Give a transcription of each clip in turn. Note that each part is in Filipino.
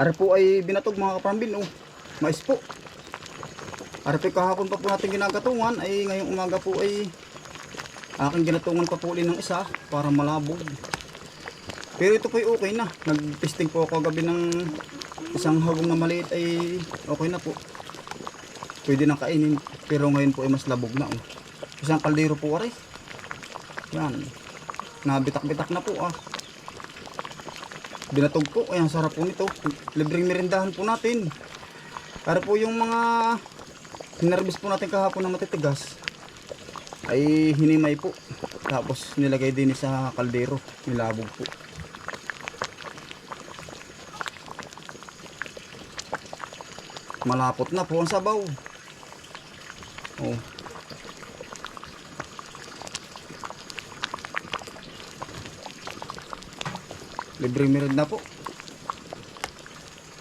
Ara po ay binatog mga kaparambin oh. Mais po. Ara po kahapon pa po natin ginagatungan ay ngayong umaga po ay aking ginatungan pa po ulit ng isa para malabog. Pero ito po ay okay na. Nag-testing po ako gabi ng isang hagong na maliit ay okay na po. Pwede na kainin. Pero ngayon po ay mas labog na oh. Isang kaldero po aray. Yan. Nabitak-bitak na po ah. Binatog po. Ayan, sarap po nito. Libreng merindahan po natin. Para po yung mga hinarbis po natin kahapon na matitigas ay hinimay po. Tapos nilagay din sa kaldero. Nilabog po. Malapot na po ang sabaw. Oh. Libre meron na po.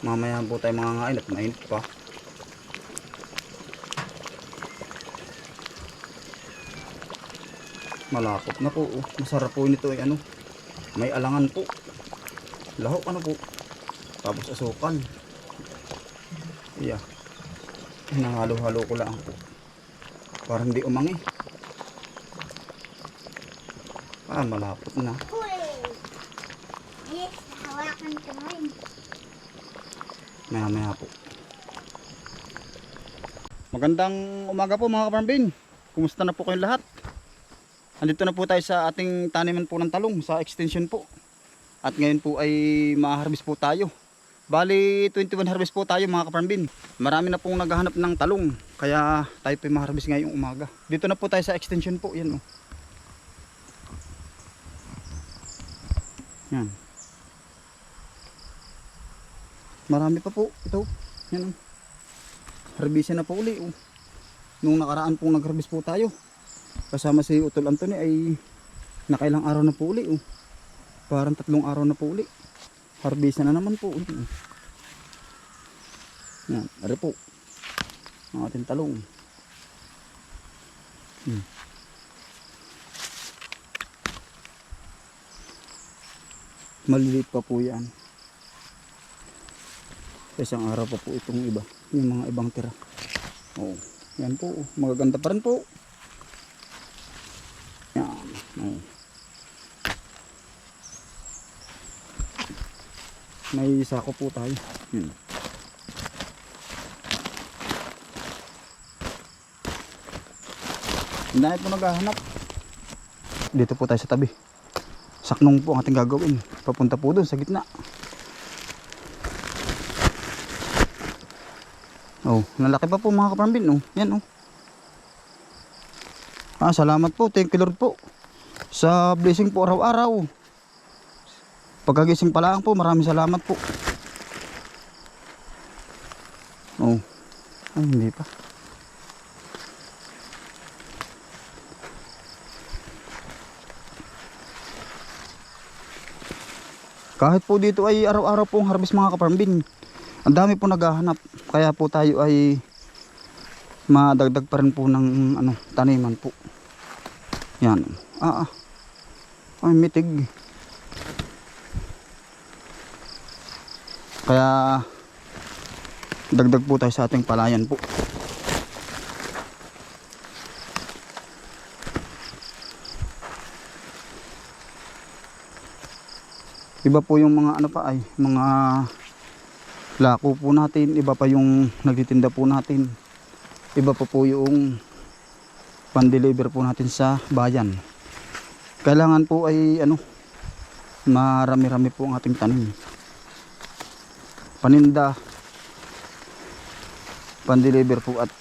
Mamaya po tayo mga ngain at mainit pa. Malapot na po. oh. Masarap po nito ay ano. May alangan po. Lahok ano po. Tapos asukal. Yeah. Nahalo-halo ko lang po. Para hindi umangi. Ah, malapot na. Uy! Yes, hawakan ko ngayon. Maya maya po. Magandang umaga po mga kaparambin. Kumusta na po kayong lahat? Andito na po tayo sa ating taniman po ng talong sa extension po. At ngayon po ay ma-harvest po tayo. Bali 21 harvest po tayo mga kaparambin. Marami na pong naghahanap ng talong. Kaya tayo po ma-harvest ngayong umaga. Dito na po tayo sa extension po. Yan oh. Yan. Marami pa po. Ito. Yan oh. Harbisan na po uli oh. Nung nakaraan pong nag-harvest po tayo. Kasama si Utol Anthony ay nakailang araw na po uli oh. Parang tatlong araw na po uli. Harbisan na naman po. uli, oh. Yan. Ari po. Ang ating talong. Hmm. Maliliit pa po yan. Sa isang araw pa po itong iba. Yung mga ibang tira. Oo. Yan po. oh. Magaganda pa rin po. Yan. Oo. May sako po tayo. Ang dami po naghahanap. Dito po tayo sa tabi. Saknong po ang ating gagawin. Papunta po doon sa gitna. Oh, nalaki pa po mga kaparambin. Oh, yan oh. Ah, salamat po. Thank you Lord po. Sa blessing po araw-araw. Pagkagising pa lang po, maraming salamat po. Oh. Ay, hindi pa. Kahit po dito ay araw-araw pong harvest mga kaparambin. Ang dami po naghahanap. Kaya po tayo ay madagdag pa rin po ng ano, taniman po. Yan. Ah, ah. Ay, mitig. Kaya dagdag po tayo sa ating palayan po. Iba po yung mga ano pa ay, mga lako po natin, iba pa yung nagtitinda po natin. Iba pa po yung pan-deliver po natin sa bayan. Kailangan po ay ano, marami-rami po ang ating tanim. Paninda, pan-deliver po at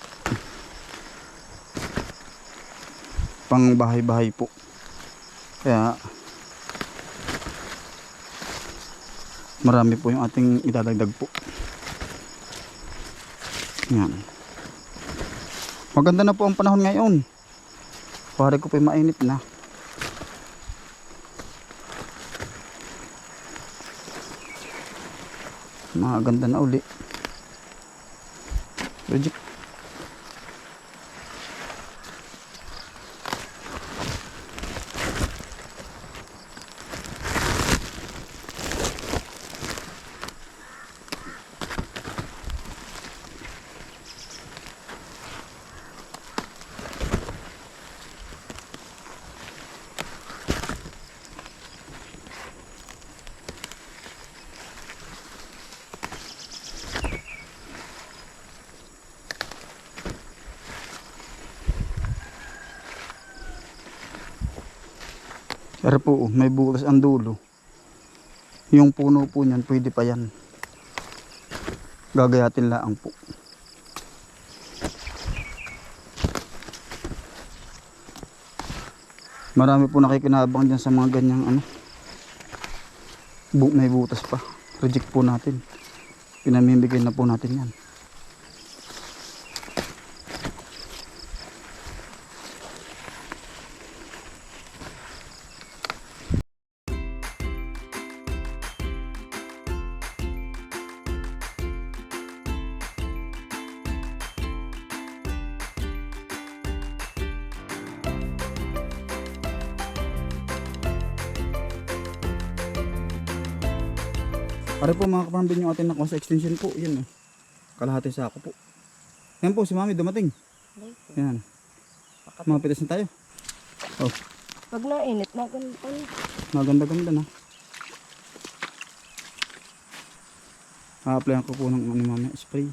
pang bahay-bahay po. Kaya marami po yung ating idadagdag po. Yan. Maganda na po ang panahon ngayon. Pare ko pa mainit na. Maganda na uli. Reject. Pero po, oh, may butas ang dulo. Yung puno po niyan, pwede pa yan. Gagayatin lang po. Marami po nakikinabang dyan sa mga ganyang ano. Bu may butas pa. Reject po natin. Pinamimigay na po natin yan. Pare po mga kapambin yung atin nakuha sa extension po. Yan oh. Kalahati sa ako po. Yan po si mami dumating. Yan. Mga pitas na tayo. Oh, Pag nainit, maganda na. maganda-ganda na. Ha-applyan ko po ng ano mami, spray.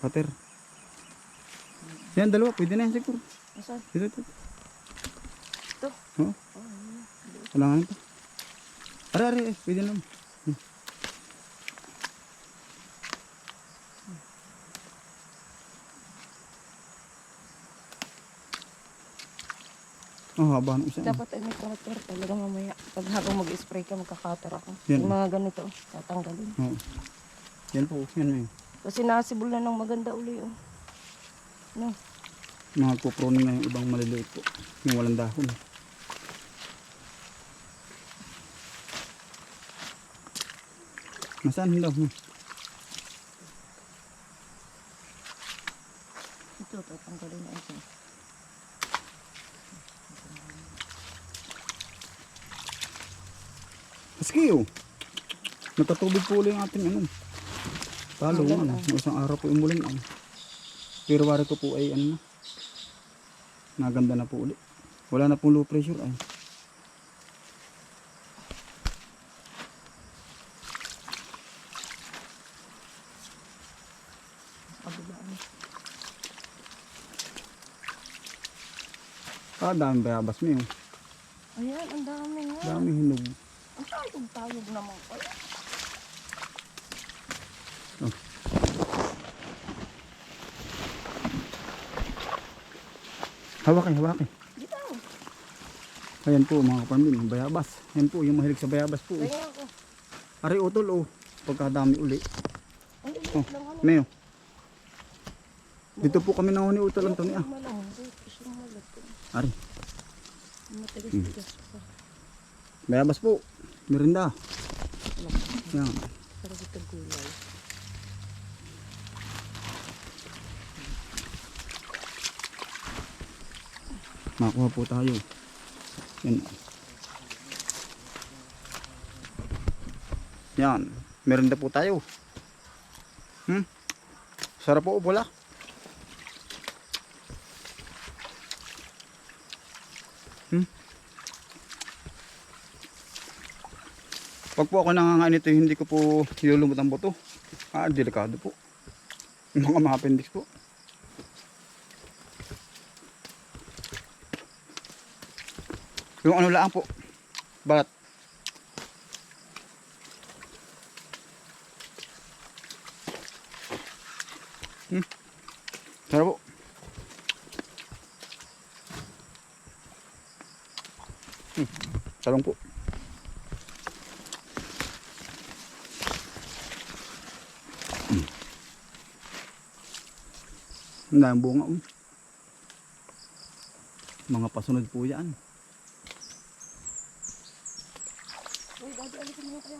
Cutter. Yan, dalawa. Pwede na yan siguro. Ito, ito. Ito? Oo. Kailangan pa. Are, are, eh, pwede na. Hmm. Oh, haba ng isa. Dapat ay may cutter talaga mamaya. Pag habang mag-spray ka, magka-cutter ako. Yan. Yung mga ganito, tatanggalin. Oo. Yan po, yan may. Kasi nasibol na ng maganda uli. Oh. No? Mga kuproning na yung ibang maliliit po. Yung walang dahon. Nasaan daw? Hmm. Ito, tatanggalin na ito. Maski oh. Nagkatubig po ulit yung ating ano. Talo ano. Yung isang araw po umulan ano. Pero wari ko po ay ano na. Naganda na po ulit. Wala na pong low pressure ay. Kabilaan. Ah, dami bayabas mo yun. Ayan, ang dami nga. Dami hinog. Ang tayog-tayog naman pala. Hawakay, hawakay. Dito. Ayan po mga kapamilya, bayabas. Ayan po, yung mahilig sa bayabas po. oh. Kaya ako. Ari utol oh. Pagkadami uli. Liit Oh, lang ano. Mayo. Dito po kami nahuni utol ang ah. Malang. Gusto mo malat. Ari, pa. bayabas po. Merinda. Yan. Makakuha po tayo. Yan. Yan. Merinda po tayo. Hmm? Sarap po, wala. Hmm? Pag po ako nangangain ito, hindi ko po nilulumot ang buto. Ah, delikado po. Mga mga appendix po. Yung ano lang po. Balat. Sarap po. Ang daming bunga. oh. Mga pasunod po yan. Uy, daddy, alisin mo kaya.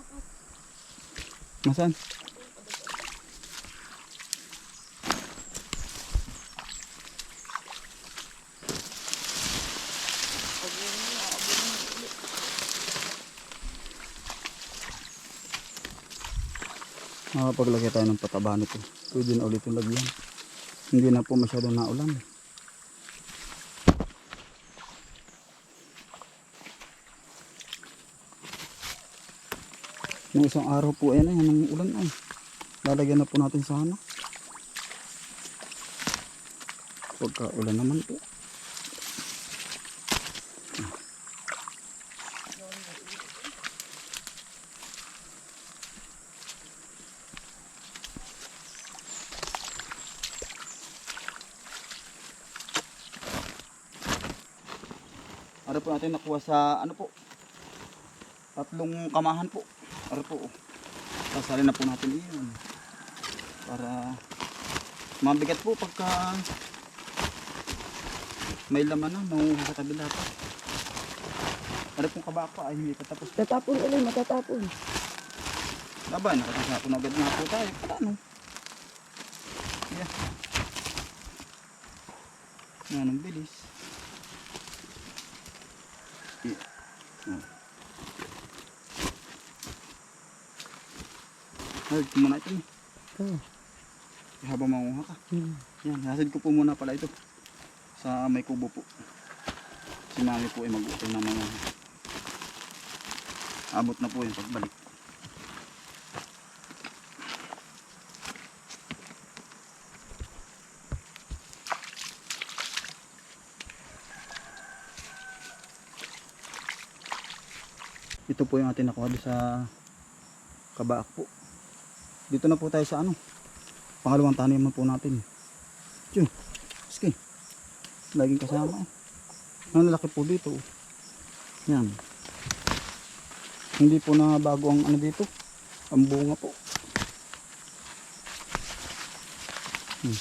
Makapaglagay tayo ng pataba nito. Pwede na ulit yung lagyan. Hindi na po masyadong naulan. Nung isang araw po ayan ay ng ulan ay. Lalagyan na po natin sana. Pagka ulan naman po. Ano po natin nakuha sa ano po? Tatlong kamahan po. Ano po? oh. Sasalin na po natin iyon. Para mabigat po pagka may laman na, nangunguha sa kabila pa. Ano pong kabak pa ay hindi pa tapos. Tatapon ulit, matatapon. Aba, nakatasapon agad nga po tayo. Paano? Yeah. Yan ang bilis. Yeah. Oh. Ay, ito eh. Oh. Habang manguha ka. Hmm. Yan, nasid ko po muna pala ito. Sa may kubo po. Si mami po ay mag-utay ng mga abot na po yung pagbalik. Ito po yung ating nakuha sa kabaak po. Dito na po tayo sa ano. Pangalawang taniman po natin. Diyo. Sige. Laging kasama eh. Ang lalaki po dito. oh. Yan. Hindi po na bago ang ano dito. Ang bunga po. Hmm.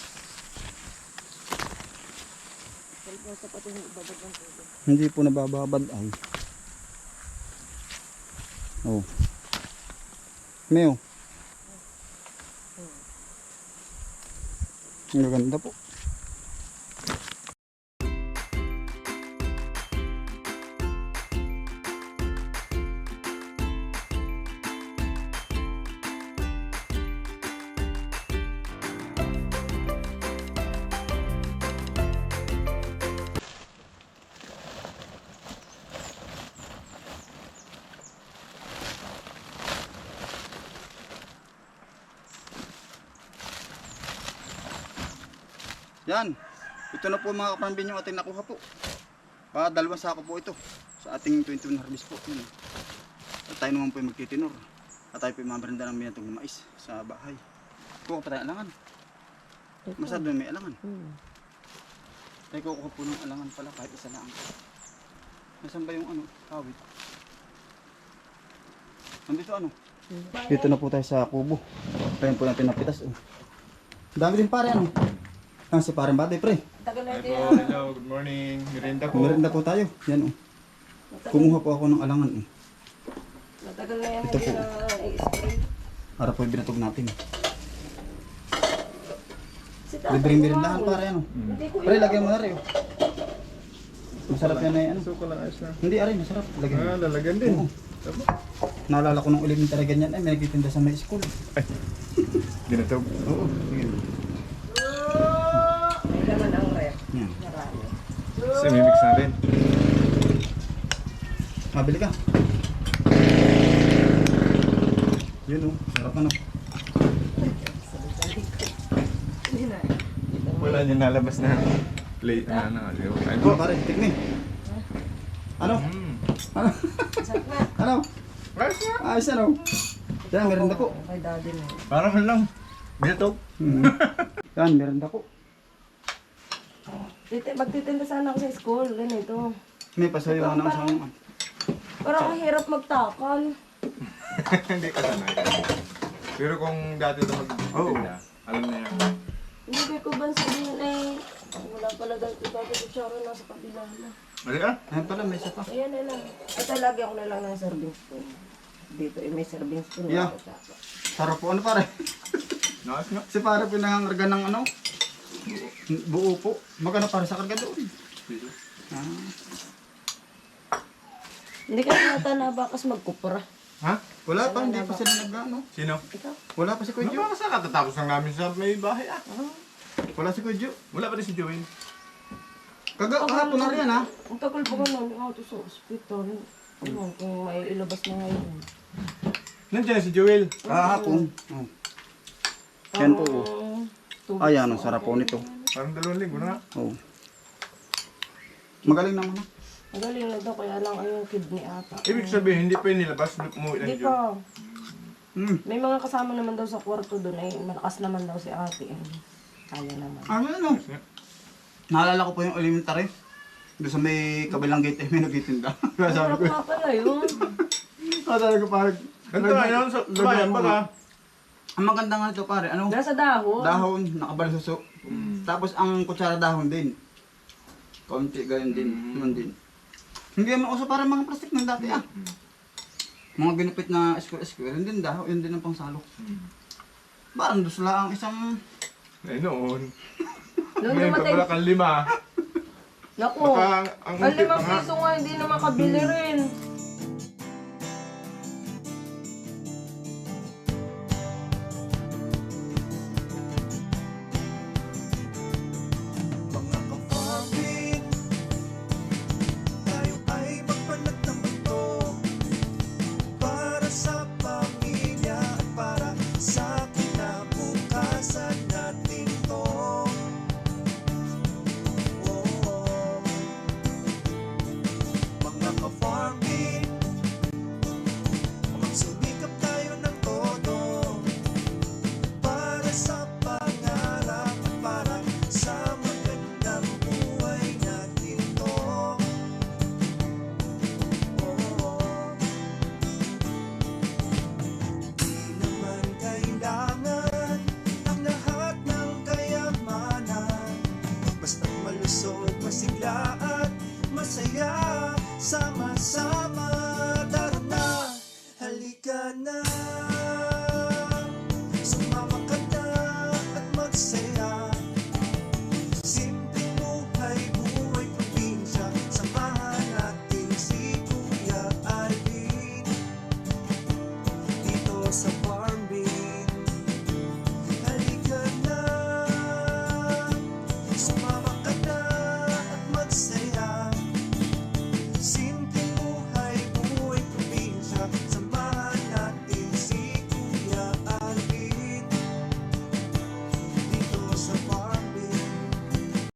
Hindi po nabababad ay. Oh. Meo. Ang ganda po. Yan. Ito na po mga kaparambin yung ating nakuha po. Pa, dalawang sako po ito. Sa ating 21 harvest po. Yan. At tayo naman po yung magtitinor. At tayo po yung mamerenda ng binatong na mais sa bahay. Kuha pa tayo alangan. Masado may alangan. Hmm. Tayo kukuha po ng alangan pala kahit isa lang. Nasaan ba yung ano? Kawit. Nandito ano? Dito na po tayo sa kubo. Tayo po natin napitas. Oh. Dami din pare ano? Ang si parang bate pre. Tagal na Hi hello, good morning. Merienda po. Meron po tayo. Yan oh. Kumuha po ako ng alangan eh. Matagal na yan Ito hindi po. na i-spray. Para po binatog natin. Si tatay Libreng merindahan nga, pare ano. Hindi ko Pre, lagyan mo na rin oh. Masarap yan eh ano. Suko lang ayos na. Hindi aray, masarap. Lagyan mo. Ah, lalagyan din. Oo. Tama. Naalala ko nung elementary ganyan ay may nagtitinda sa may school. Ginatog. Oo. Sige. May laman ang rep. Yan. Marami. Kasi mimix natin. Mabili ka. Yun oh. Sarap ano. Hindi na. Wala niya nalabas na plate na ano. di ba? Ayun po. Ano pare, tikmi. Ano? Mm. Ano? Na. Ano? Na. Ayos ano? Yan, meron po. Kay daddy na. Parang lang. Ginatog. Hmm. Yan, meron po. Titi, magtitinda sana ako sa school. Ganito. May pasayo ka ng isang... Parang ang hirap magtakal. Hindi ka sanay. Pero kung dati ito magtitinda, alam na yan. Hindi ko ba sabihin ay wala pala ito dati ko siya rin nasa kabila na. Mali ah. Ayan pala, may isa pa. Ayan na lang. Ito lagi ako na lang ng serving spoon. Dito eh, may serving spoon. Yeah. Sarap po. Ano pare? Nakas nga. Si pare pinangangarga ng ano? Buo po. Magkano para sa karga doon? Ah. Hindi ka nata na bakas magkupra. Ha? Wala pa, hindi pa sila nag ano. Sino? Ikaw? Wala pa si Kuya Jo. Ano ba sa katatapos lang namin sa may bahay ah? Wala si Kuya Jo. Wala pa rin si Joel. Kaga, kahapon na rin ha. Ang tagal pa ko nun ako sa hospital. Ano, kung may ilabas na ngayon. Nandiyan si Joel. Kahapon. Oh. Yan po. oh. Ayan, ang sa sarap po nito. Parang dalawang linggo na. Oh. Magaling naman. Magaling na daw, kaya lang ay yung kidney ata. Ibig sabihin, hindi pa yung nilabas, umuwi lang Hindi Joel. pa. Hmm. May mga kasama naman daw sa kwarto doon ay malakas naman daw si ate. Eh. Kaya naman. Ano ano? Naalala ko po yung elementary. Doon sa may kabilang gate, eh, may nagtitinda. Kaya sabi Sarap ko, nga pala yun. kaya sabi ko parang, Ganito nga yun, sa bayan mo baga. Ang maganda nga ito pare, ano? Nasa dahon. Dahon, nakabalisuso. Mm. Tapos ang kutsara dahon din. Konti, ganyan din. Mm. Yun din. Hindi naman uso para mga plastic ng dati ah. Mm. Mga ginupit na square-square, yun din dahon, yun din ang pangsalok. Mm. Parang dusla ang isang... Eh noon. Nung Ngayon, namatay, wala kang lima. naku, Baka ang ang unti pa limang nga. piso nga hindi na makabili rin. say